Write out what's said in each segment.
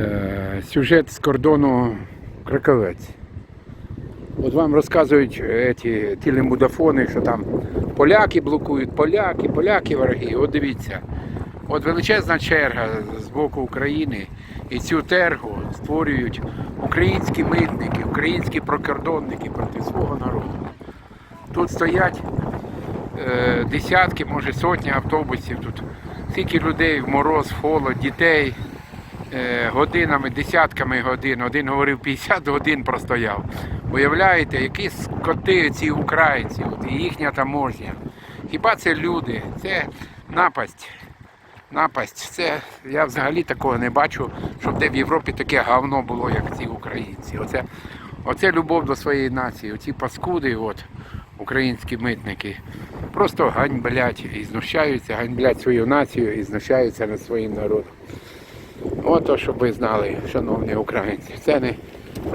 Е, сюжет з кордону Краковець. От вам розказують е, ці телемудафони, що там поляки блокують, поляки, поляки вороги. От дивіться, от величезна черга з боку України, і цю тергу створюють українські митники, українські прикордонники проти свого народу. Тут стоять е, десятки, може сотні автобусів. Тут скільки людей в мороз, в холод, дітей годинами, десятками годин. Один говорив 50 годин простояв. Уявляєте, які скоти ці українці, і їхня таможня. Хіба це люди? Це напасть. Напасть. Це я взагалі такого не бачу, щоб де в Європі таке говно було, як ці українці. Оце, оце любов до своєї нації. Оці паскуди, от, українські митники, просто ганьблять і знущаються, ганьблять свою націю і знущаються над своїм народом. Ото, щоб ви знали, шановні українці, це не,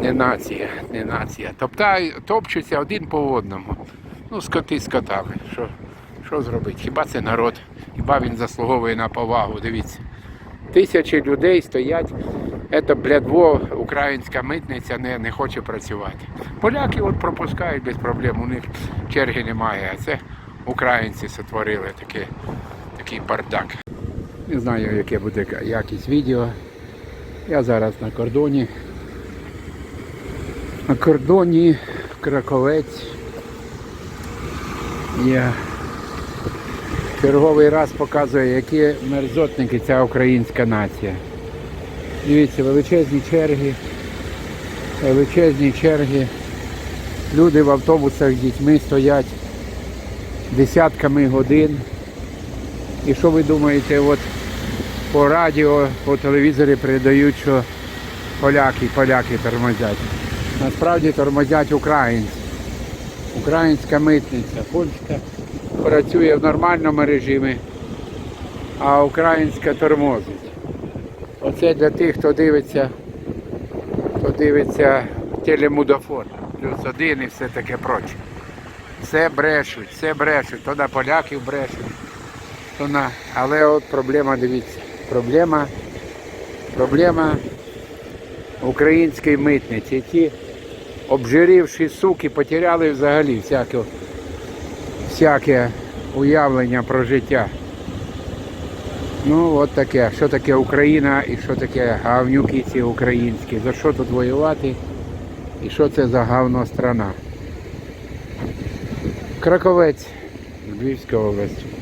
не нація, не нація. Топтай, топчуться один по одному. Ну, скоти з котами. Що, що зробити? Хіба це народ? Хіба він заслуговує на повагу? Дивіться. Тисячі людей стоять. Це блядво, українська митниця не, не хоче працювати. Поляки от пропускають без проблем, у них черги немає. А це українці сотворили таке, такий бардак. Не знаю, яке буде якість відео. Я зараз на кордоні. На кордоні Краковець. Я черговий раз показую, які мерзотники ця українська нація. Дивіться, величезні черги, величезні черги. Люди в автобусах з дітьми стоять десятками годин. І що ви думаєте, от по радіо, по телевізорі передають, що поляки, поляки тормозять. Насправді тормозять українці. Українська митниця, польська працює в нормальному режимі, а українська тормозить. Оце для тих, хто дивиться, хто дивиться телемудафон, плюс один і все таке проче. Все брешуть, все брешуть, то на поляків брешуть. То на... Але от проблема, дивіться, проблема, проблема української митниці. Ті обжирівші суки потеряли взагалі всяке, всяке уявлення про життя. Ну, от таке. Що таке Україна і що таке гавнюки ці українські. За що тут воювати? І що це за гавно страна? Краковець, Львівська область.